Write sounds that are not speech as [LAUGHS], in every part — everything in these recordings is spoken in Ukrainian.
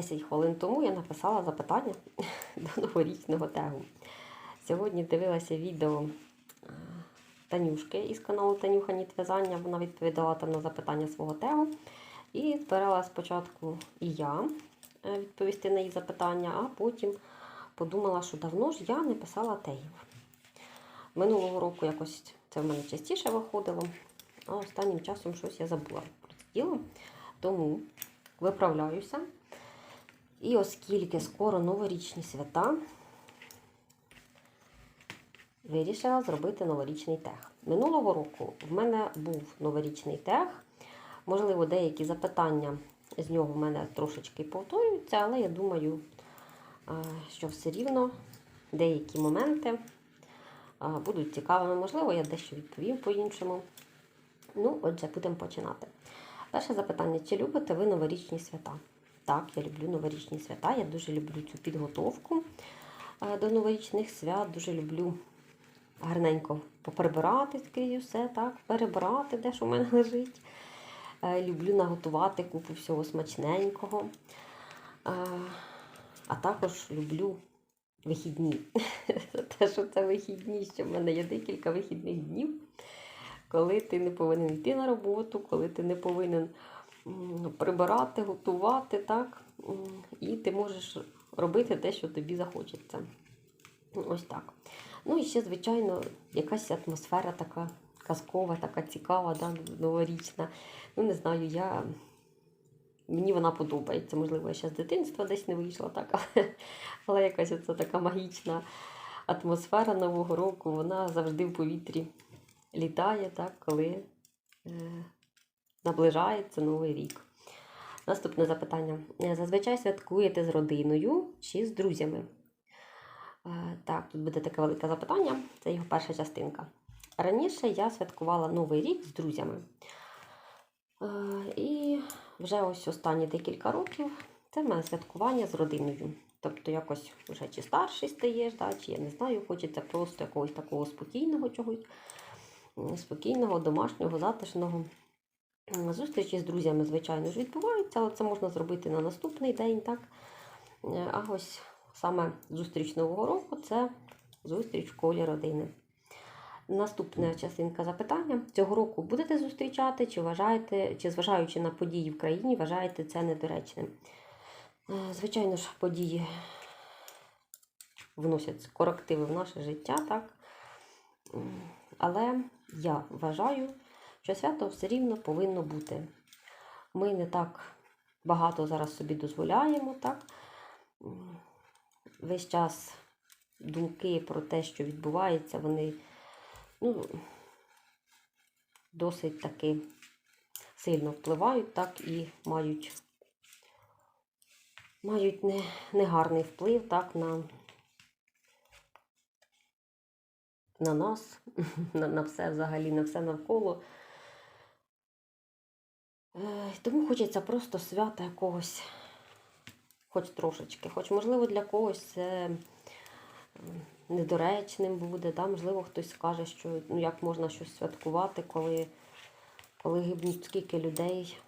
10 хвилин тому я написала запитання [LAUGHS] до новорічного тегу. Сьогодні дивилася відео е, Танюшки із каналу Танюха Ніт В'язання. Вона відповідала там на запитання свого тегу. І збирала спочатку і я е, відповісти на її запитання, а потім подумала, що давно ж я не писала тегів. Минулого року якось це в мене частіше виходило, а останнім часом щось я забула про це діло. Тому виправляюся. І оскільки скоро новорічні свята, вирішила зробити новорічний тег. Минулого року в мене був новорічний тег. Можливо, деякі запитання з нього в мене трошечки повторюються, але я думаю, що все рівно деякі моменти будуть цікавими. Можливо, я дещо відповім по-іншому. Ну, отже, будемо починати. Перше запитання: чи любите ви новорічні свята? Так, я люблю новорічні свята. Я дуже люблю цю підготовку до новорічних свят. Дуже люблю гарненько поприбирати скрізь все, так, перебрати, де що в мене [LAUGHS] лежить. Люблю наготувати купу всього смачненького. А також люблю вихідні. [LAUGHS] Те, що це вихідні, що в мене є декілька вихідних днів, коли ти не повинен йти на роботу, коли ти не повинен прибирати, готувати, так? І ти можеш робити те, що тобі захочеться. Ось так. Ну і ще, звичайно, якась атмосфера така казкова, така цікава, да, новорічна. Ну, не знаю, я. Мені вона подобається. Можливо, я ще з дитинства десь не вийшла, так, [LAUGHS] але, якась оця така магічна атмосфера Нового року, вона завжди в повітрі літає, так, коли е, наближається Новий рік. Наступне запитання. Зазвичай святкуєте з родиною чи з друзями? Е, так, тут буде таке велике запитання, це його перша частинка. Раніше я святкувала Новий рік з друзями. Е, і вже ось останні декілька років це в мене святкування з родиною. Тобто якось вже чи старший стаєш, да, чи я не знаю, хочеться просто якогось такого спокійного чогось, спокійного, домашнього, затишного. Зустрічі з друзями, звичайно ж, відбуваються, але це можна зробити на наступний день. так. А ось саме зустріч Нового року це зустріч в колі родини. Наступна частинка запитання. Цього року будете зустрічати, чи вважаєте, чи зважаючи на події в країні, вважаєте це недоречним? Звичайно ж, події вносять корективи в наше життя, так? Але я вважаю, що свято все рівно повинно бути. Ми не так багато зараз собі дозволяємо, так? Весь час думки про те, що відбувається, вони ну, досить таки сильно впливають, так, і мають мають не, негарний вплив так, на на нас, [LAUGHS] на, на все взагалі, на все навколо. Тому хочеться просто свята якогось, хоч трошечки, хоч, можливо, для когось це недоречним буде. Да? Можливо, хтось скаже, що ну, як можна щось святкувати, коли, коли гибнуть скільки людей.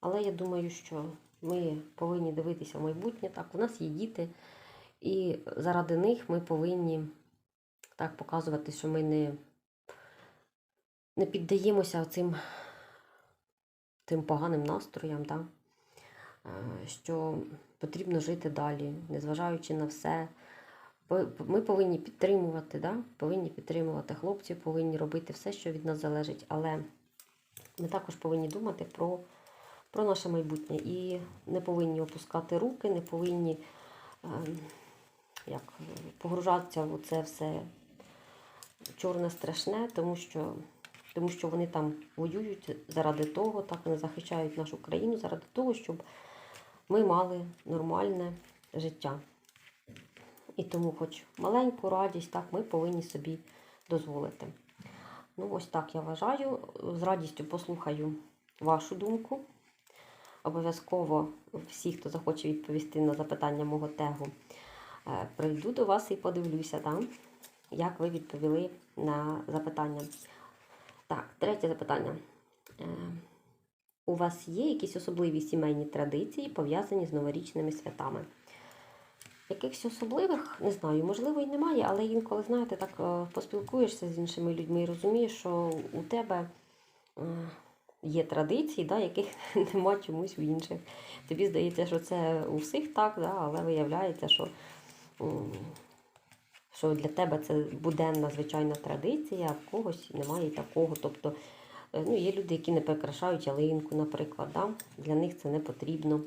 Але я думаю, що ми повинні дивитися в майбутнє. Так, у нас є діти, і заради них ми повинні так показувати, що ми не не піддаємося цим тим поганим настроям, да? що потрібно жити далі, незважаючи на все. Ми повинні підтримувати, да? повинні підтримувати хлопців, повинні робити все, що від нас залежить, але ми також повинні думати про про наше майбутнє і не повинні опускати руки, не повинні е, як, погружатися в це все чорне страшне, тому що тому що вони там воюють заради того, так вони захищають нашу країну, заради того, щоб ми мали нормальне життя. І тому, хоч маленьку радість, так, ми повинні собі дозволити. Ну, ось так я вважаю. З радістю послухаю вашу думку. Обов'язково всі, хто захоче відповісти на запитання мого тегу, е, прийду до вас і подивлюся, так, як ви відповіли на запитання. Так, третє запитання. Е, у вас є якісь особливі сімейні традиції, пов'язані з новорічними святами? Якихось особливих, не знаю, можливо, і немає, але інколи, знаєте, так е, поспілкуєшся з іншими людьми і розумієш, що у тебе е, є традиції, да, яких [LAUGHS] нема чомусь у інших. Тобі здається, що це у всіх так, да, але виявляється, що, що для тебе це буденна звичайна традиція, а в когось немає такого. Тобто, е, ну, є люди, які не прикрашають ялинку, наприклад. Да? Для них це не потрібно.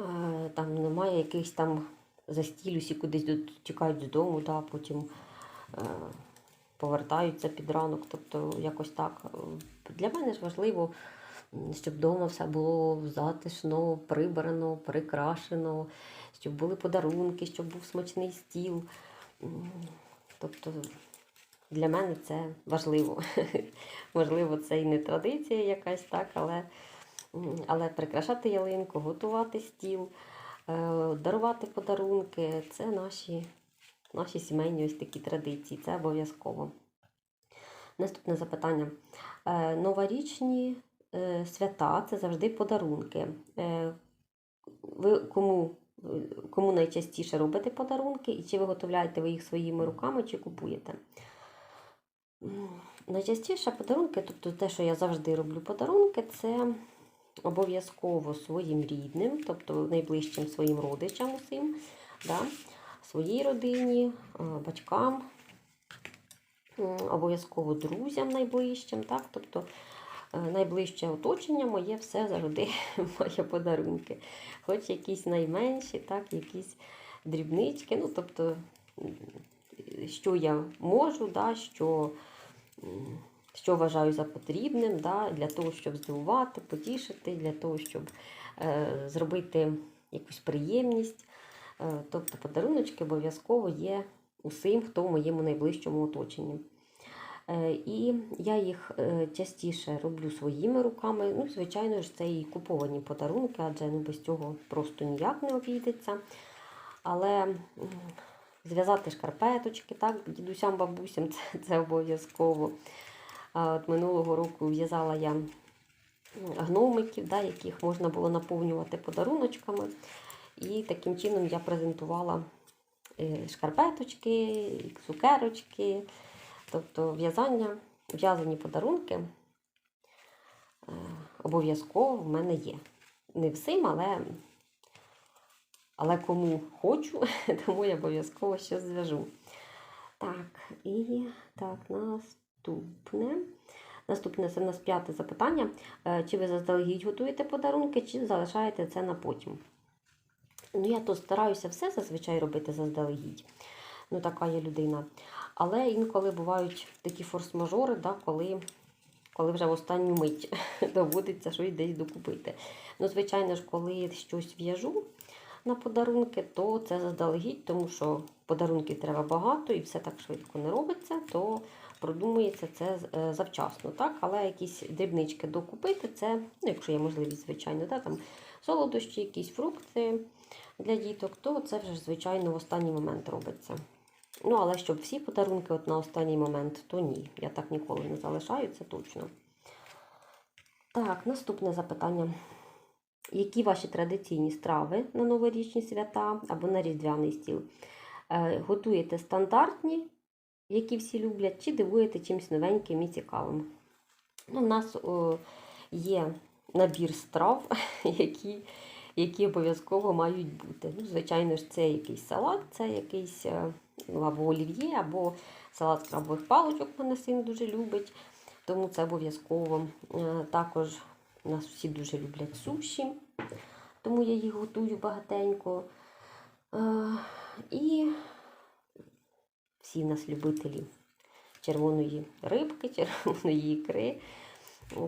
Е, Там немає якихось там застіль, усі кудись тікають додому, да, потім е, повертаються під ранок. Тобто якось так. Для мене ж важливо, щоб вдома все було затишно, прибрано, прикрашено, щоб були подарунки, щоб був смачний стіл. Тобто для мене це важливо. [LAUGHS] Можливо, це і не традиція якась, так, але, але прикрашати ялинку, готувати стіл, е, дарувати подарунки це наші, наші сімейні ось такі традиції, це обов'язково. Наступне запитання. Е, Новорічні е, свята це завжди подарунки. Ви кому, кому найчастіше робите подарунки, і чи виготовляєте ви їх своїми руками, чи купуєте? Найчастіше подарунки, тобто те, що я завжди роблю подарунки, це обов'язково своїм рідним, тобто найближчим своїм родичам усім, да? своїй родині, батькам, обов'язково друзям найближчим. Так? Тобто найближче оточення моє все завжди [LAUGHS] має подарунки. Хоч якісь найменші, так, якісь дрібнички. Ну, тобто, що я можу, да, що, що вважаю за потрібним, да, для того, щоб здивувати, потішити, для того, щоб е, зробити якусь приємність. Е, тобто подаруночки обов'язково є усім, хто в моєму найближчому оточенні. Е, І я їх е, частіше роблю своїми руками. Ну, звичайно ж, це і куповані подарунки, адже ну, без цього просто ніяк не обійдеться. Але зв'язати шкарпеточки, так, дідусям, бабусям [LAUGHS] це, це обов'язково. От минулого року в'язала я гномиків, да, яких можна було наповнювати подаруночками. І таким чином я презентувала е, шкарпеточки, цукерочки. Тобто в'язання, в'язані подарунки е, обов'язково в мене є. Не всім, але, але кому хочу, [LAUGHS] тому я обов'язково щось зв'яжу. Так, і так, наступне. Наступне це в нас п'яте запитання. Е, Чи ви заздалегідь готуєте подарунки, чи залишаєте це на потім? Ну, я тут стараюся все зазвичай робити заздалегідь. Ну, така є людина. Але інколи бувають такі форс-мажори, да, коли, коли вже в останню мить [LAUGHS] доводиться щось десь докупити. Ну, звичайно ж, коли щось в'яжу на подарунки, то це заздалегідь, тому що подарунків треба багато і все так швидко не робиться, то продумується це е, завчасно. так? Але якісь дрібнички докупити, це, ну, якщо є можливість, звичайно, да, там солодощі, якісь фрукти для діток, то це вже, звичайно, в останній момент робиться. Ну, але щоб всі подарунки от на останній момент, то ні. Я так ніколи не залишаю, це точно. Так, наступне запитання. Які ваші традиційні страви на новорічні свята або на різдвяний стіл? Е, готуєте стандартні, які всі люблять, чи дивуєте чимось новеньким і цікавим? Ну, у нас о, є набір страв, [LAUGHS] які, які обов'язково мають бути. Ну, звичайно ж, це якийсь салат, це якийсь е, або олів'є, або салат з крабових паличок мене син дуже любить, тому це обов'язково. Е, Також нас всі дуже люблять суші, тому я їх готую багатенько. Е, І всі нас любителі червоної рибки, [LAUGHS] червоної ікри.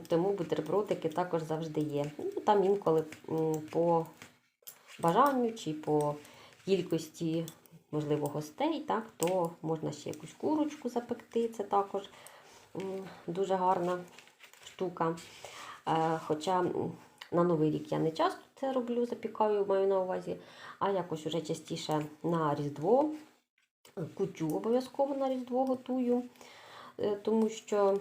Тому бутербродики також завжди є. Ну, там інколи по бажанню чи по кількості, можливо, гостей, так, то можна ще якусь курочку запекти. Це також дуже гарна штука. Е, Хоча на Новий рік я не часто це роблю, запікаю, маю на увазі, а якось уже частіше на Різдво. Кутю обов'язково на Різдво готую, е, тому що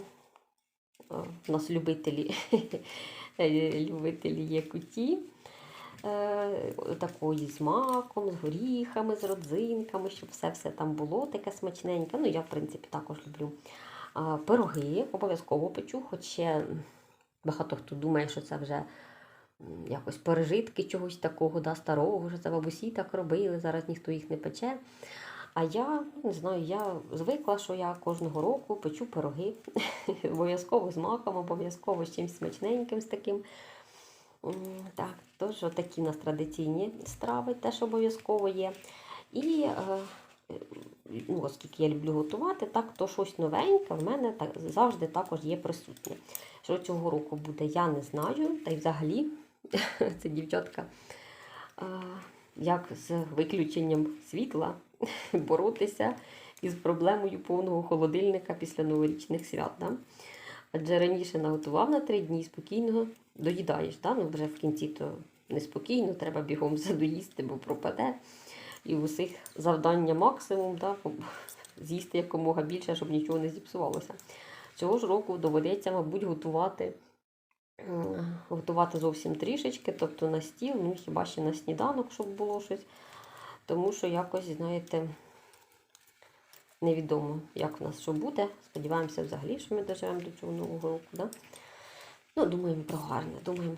У нас любителі, [LAUGHS] любителі є куті. Е, такої з маком, з горіхами, з родзинками, щоб все-все там було таке смачненьке. Ну, я, в принципі, також люблю. Пироги обов'язково печу, хоч ще багато хто думає, що це вже якось пережитки чогось такого да, старого, що це бабусі так робили, зараз ніхто їх не пече. А я ну, не знаю, я звикла, що я кожного року печу пироги. [LAUGHS] обов'язково з маком, обов'язково з чимось смачненьким з таким. Так, тож такі у нас традиційні страви теж обов'язково є. І е, ну, оскільки я люблю готувати, так, то щось новеньке в мене так, завжди також є присутнє. Що цього року буде, я не знаю. Та й взагалі [LAUGHS] це дівчатка, е, як з виключенням світла [LAUGHS] боротися із проблемою повного холодильника після новорічних свят. Да? Адже раніше наготував на три дні спокійно доїдаєш. Да? Ну, вже в кінці то неспокійно, треба бігом [LAUGHS] все доїсти, бо пропаде. І в усіх завдання максимум, да? [LAUGHS] з'їсти якомога більше, щоб нічого не зіпсувалося. Цього ж року доведеться, мабуть, готувати, готувати зовсім трішечки, тобто на стіл, ну хіба ще на сніданок, щоб було щось. Тому що якось, знаєте, невідомо, як в нас що буде. Сподіваємося взагалі, що ми доживемо до цього нового року. Да? Ну, думаємо про гарне, думаємо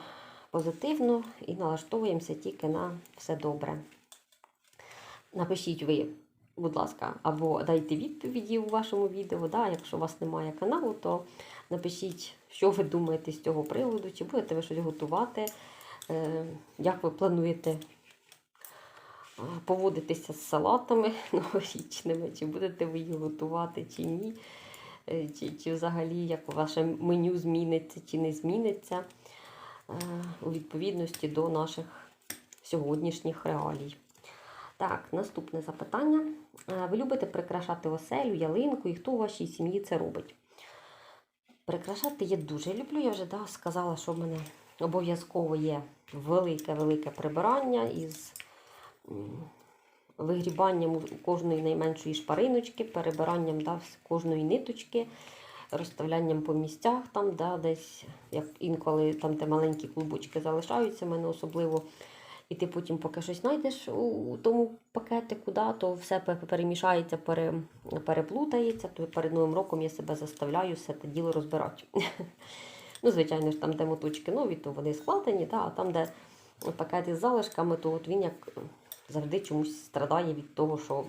позитивно і налаштовуємося тільки на все добре. Напишіть ви, будь ласка, або дайте відповіді у вашому відео. Да? Якщо у вас немає каналу, то напишіть, що ви думаєте з цього приводу, чи будете ви щось готувати, е, як ви плануєте поводитися з салатами [LAUGHS] новорічними, чи будете ви їх готувати, чи ні. Е, Чи, чи взагалі як ваше меню зміниться чи не зміниться е, у відповідності до наших сьогоднішніх реалій. Так, наступне запитання. Е, Ви любите прикрашати оселю, ялинку, і хто у вашій сім'ї це робить? Прикрашати я дуже люблю. Я вже да, сказала, що в мене обов'язково є велике-велике прибирання із вигрібанням кожної найменшої шпариночки, перебиранням да, кожної ниточки, розставлянням по місцях, там, да, десь, як інколи там, де маленькі клубочки залишаються, мене особливо. І ти потім, поки щось знайдеш у тому пакетику, да, то все перемішається, пере, переплутається, то перед Новим роком я себе заставляю все те діло розбирати. [LAUGHS] ну, звичайно ж, там, де моточки нові, то вони складені, да, а там, де пакет із залишками, то от він як завжди чомусь страдає від того, що,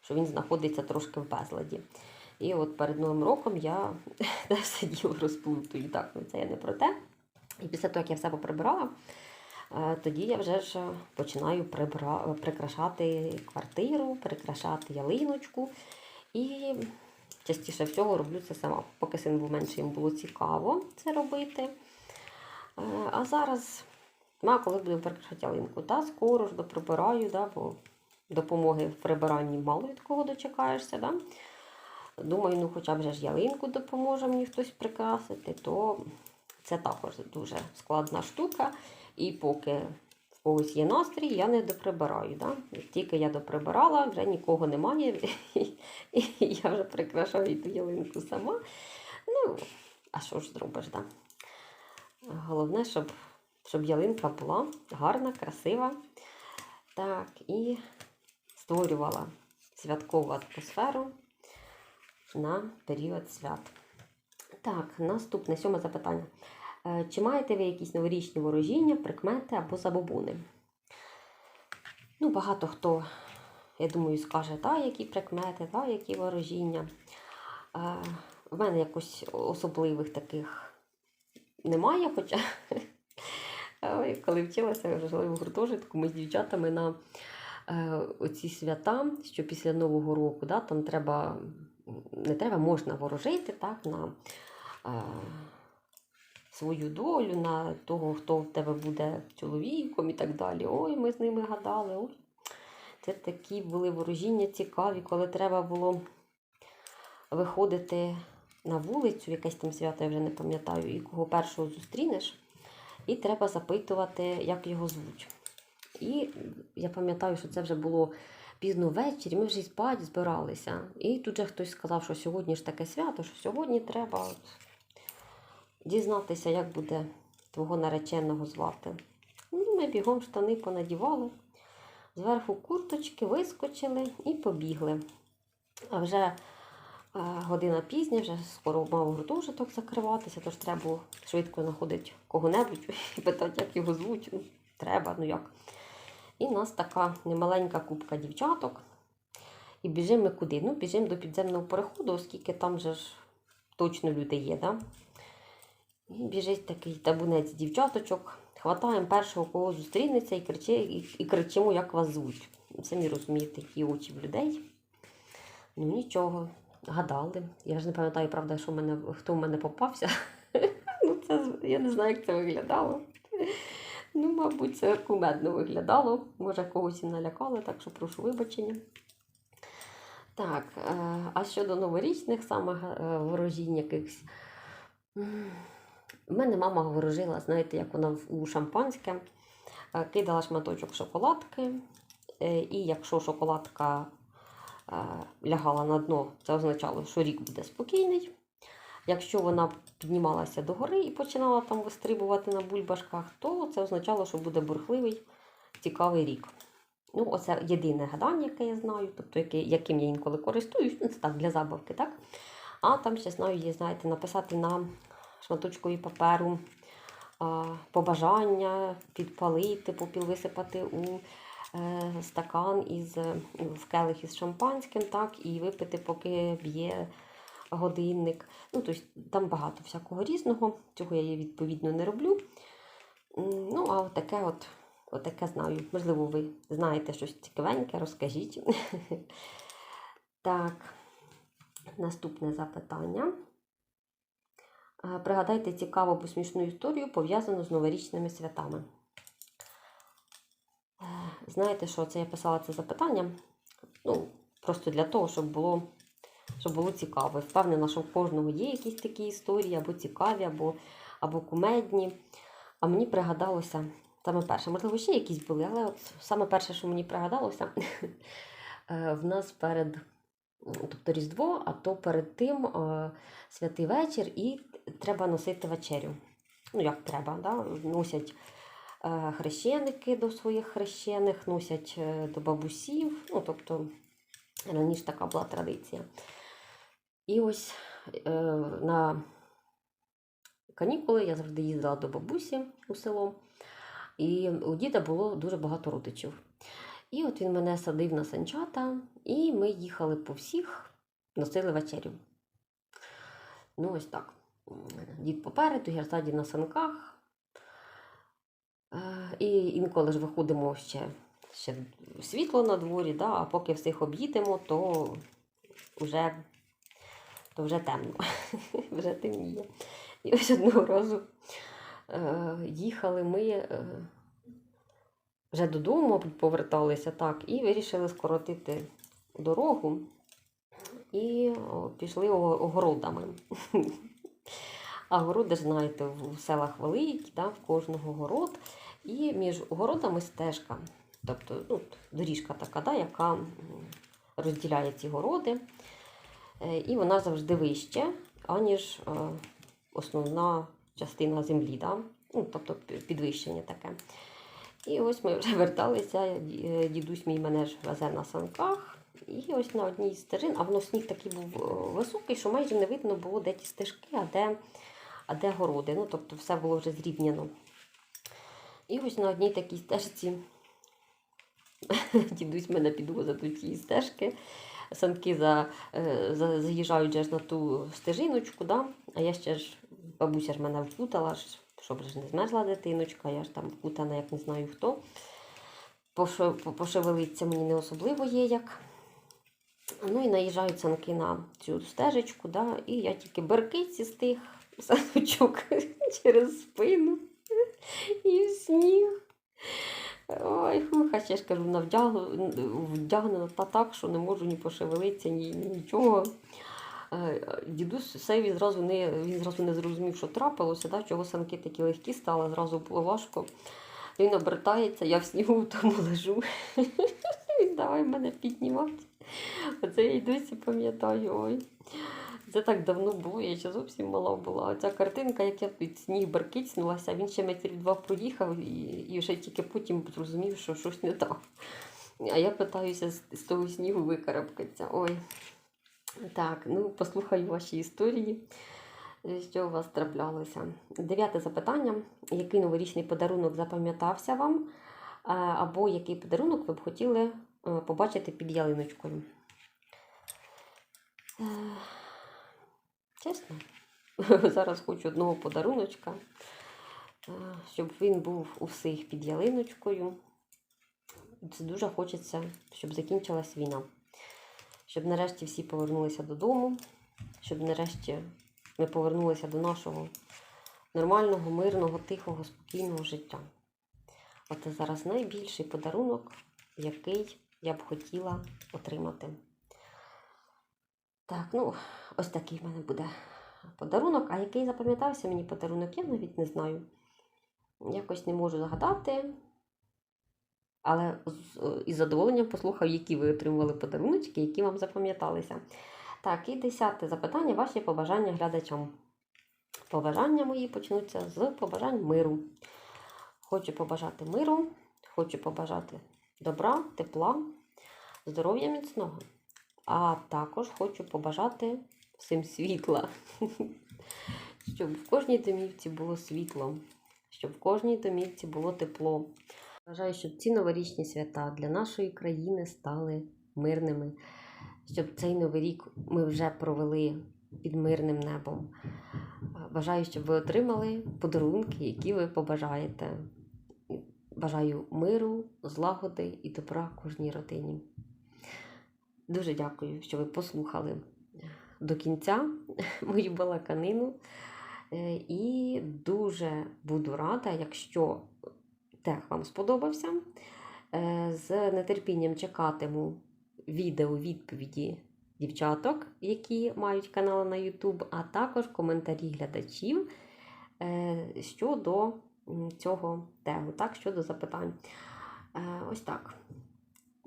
що він знаходиться трошки в безладі. І от перед Новим роком я [LAUGHS] все діло розплутую. Так, ну це я не про те. І після того, як я все поприбирала, е, тоді я вже ж починаю прибра... прикрашати квартиру, прикрашати ялиночку. І частіше всього роблю це сама. Поки син був менший, йому було цікаво це робити. Е, А зараз, ну, коли буду прикрашати ялинку, та скоро ж доприбираю, да, бо допомоги в прибиранні мало від кого дочекаєшся. Да? Думаю, ну хоча б вже ж ялинку допоможе мені хтось прикрасити, то це також дуже складна штука. І поки в когось є настрій, я не доприбираю. Да? Тільки я доприбирала, вже нікого немає, і я вже прикрашаю ту ялинку сама. Ну, а що ж зробиш, да? Головне, щоб, щоб ялинка була гарна, красива. Так, і створювала святкову атмосферу на період свят. Так, наступне сьоме запитання. Е, Чи маєте ви якісь новорічні ворожіння, прикмети або забобони? Ну, багато хто, я думаю, скаже, та, які прикмети, та, які ворожіння. Е, В мене якось особливих таких немає, хоча коли вчилася, жили в гуртожитку, ми з дівчатами на е, оці свята, що після Нового року, да, там треба, не треба, можна ворожити так, на е, свою долю, на того, хто в тебе буде чоловіком і так далі. Ой, ми з ними гадали. Ой. Це такі були ворожіння цікаві, коли треба було виходити на вулицю, якесь там свято, я вже не пам'ятаю, і кого першого зустрінеш, і треба запитувати, як його звуть. І я пам'ятаю, що це вже було пізно ввечері, ми вже спать збиралися. І тут же хтось сказав, що сьогодні ж таке свято, що сьогодні треба от дізнатися, як буде твого нареченого звати. Ну, ми бігом штани понадівали, зверху курточки вискочили і побігли. А вже година пізня, вже скоро мав гуртожиток закриватися, тож треба було швидко знаходити кого-небудь і питати, як його звуть. Ну, треба, ну як. І в нас така немаленька купка дівчаток. І біжимо ми куди? Ну, біжимо до підземного переходу, оскільки там же ж точно люди є, да? І біжить такий табунець дівчаточок. Хватаємо першого, кого зустрінеться, і, кричи, і, і кричимо, як вас звуть. Самі розумієте, які очі в людей. Ну нічого, гадали. Я ж не пам'ятаю, правда, що в мене, хто в мене попався. [LAUGHS] ну, це, я не знаю, як це виглядало. Ну, мабуть, це кумедно виглядало. Може, когось і налякали, так що прошу вибачення. Так, е, а щодо новорічних саме е, ворожінь якихось. У мене мама ворожила, знаєте, як вона у шампанське е, кидала шматочок шоколадки, і якщо шоколадка лягала на дно, це означало, що рік буде спокійний. Якщо вона піднімалася догори і починала там вистрибувати на бульбашках, то це означало, що буде бурхливий, цікавий рік. Ну, оце єдине гадання, яке я знаю, тобто яким я інколи користуюсь, ну, це так для забавки, так? А там ще знаю, є, знаєте, написати на шматочкові паперу а, побажання, підпалити, попіл висипати у е, стакан із е, в келих із шампанським, так, і випити, поки б'є годинник. Ну, тобто там багато всякого різного. Цього я відповідно не роблю. Ну, а от таке от, от таке знаю. Можливо, ви знаєте щось цікавеньке, розкажіть. [LAUGHS] Так, наступне запитання. Е, Пригадайте цікаву або смішну історію, пов'язану з новорічними святами. Знаєте, що це я писала це запитання? Ну, просто для того, щоб було, щоб було цікаво. Впевнена, що в кожного є якісь такі історії, або цікаві, або, або кумедні. А мені пригадалося саме перше, можливо, ще якісь були, але от саме перше, що мені пригадалося, [LAUGHS] е, в нас перед тобто Різдво, а то перед тим е, святий вечір і треба носити вечерю. Ну, як треба, да? носять хрещеники до своїх хрещених, носять е, до бабусів. Ну, тобто раніше така була традиція. І ось е, на канікули я завжди їздила до бабусі у село, і у діда було дуже багато родичів. І от він мене садив на санчата, і ми їхали по всіх, носили вечерю. Ну, ось так. Дід попереду, я ззаді на санках. І інколи ж виходимо ще, ще світло на дворі, да, а поки всіх об'їдемо, то вже, то вже темно, [LAUGHS] вже темніє. І ось одного разу е, їхали ми е, вже додому, поверталися так, і вирішили скоротити дорогу і о, пішли огородами. [LAUGHS] А городи, знаєте, в селах великі, да, в кожного город. І між городами стежка. Тобто ну, доріжка така, да, яка розділяє ці городи. Е, І вона завжди вище, аніж е, основна частина землі. Да? Ну, тобто підвищення таке. І ось ми вже [LAUGHS] верталися, е, дідусь мій мене ж везе на санках. І ось на одній з стежин, а воно сніг такий був високий, що майже не видно було, де ті стежки, а де, а де городи. Ну, тобто все було вже зрівняно. І ось на одній такій стежці [LAUGHS] дідусь мене підвозить до тієї стежки. Санки за, е, за, заїжджають ж на ту стежиночку, да? а я ще ж, бабуся ж мене впутала, щоб ж не змерзла дитиночка, я ж там впутана, як не знаю хто. Пошевелиться мені не особливо є як. Ну і наїжджають санки на цю стежечку, да? і я тільки беркиці з тих [LAUGHS] саночок [LAUGHS] через спину і сніг. Ой, фух, а ще ж кажу, вдягнена та так, що не можу ні пошевелитися, ні, ні нічого. Е, Дідусь все зразу не, він зразу не зрозумів, що трапилося, да, чого санки такі легкі стали, зразу було важко. Він обертається, я в снігу [LAUGHS] тому лежу. [LAUGHS] Він давай мене піднімати. Оце я й досі пам'ятаю. Ой. Це так давно було, я ще зовсім мала була. А ця картинка, як я під сніг баркицнулася, він ще метрів два проїхав і, і вже тільки потім зрозумів, що щось не так. А я питаюся з, з того снігу викарабкатися. Ой. Так, ну послухаю ваші історії, е, що у вас траплялося. Дев'яте запитання: який новорічний подарунок запам'ятався вам? Або який подарунок ви б хотіли е, побачити під ялиночкою? Чесно, [LAUGHS] зараз хочу одного подаруночка, е, щоб він був у всіх під ялиночкою. Це дуже хочеться, щоб закінчилась війна. Щоб нарешті всі повернулися додому, щоб нарешті ми повернулися до нашого нормального, мирного, тихого, спокійного життя. Оце зараз найбільший подарунок, який я б хотіла отримати. Так, ну, ось такий в мене буде подарунок. А який запам'ятався мені подарунок, я навіть не знаю. Якось не можу згадати. Але із задоволенням послухав, які ви отримували подаруночки, які вам запам'яталися. Так, і десяте запитання: ваші побажання глядачам. Побажання мої почнуться з побажань миру. Хочу побажати миру, хочу побажати добра, тепла, здоров'я міцного. А також хочу побажати всім світла, [LAUGHS] щоб в кожній домівці було світло, щоб в кожній домівці було тепло. Бажаю, щоб ці новорічні свята для нашої країни стали мирними, щоб цей новий рік ми вже провели під мирним небом. Бажаю, щоб ви отримали подарунки, які ви побажаєте. Бажаю миру, злагоди і добра кожній родині. Дуже дякую, що ви послухали до кінця [LAUGHS] мою балаканину. Е, І дуже буду рада, якщо тех вам сподобався. Е, З нетерпінням чекатиму відео відповіді дівчаток, які мають канал на YouTube, а також коментарі глядачів е, щодо цього тегу, так, щодо запитань. Ось так.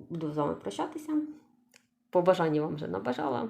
Буду з вами прощатися. Побажання вам вже набажала.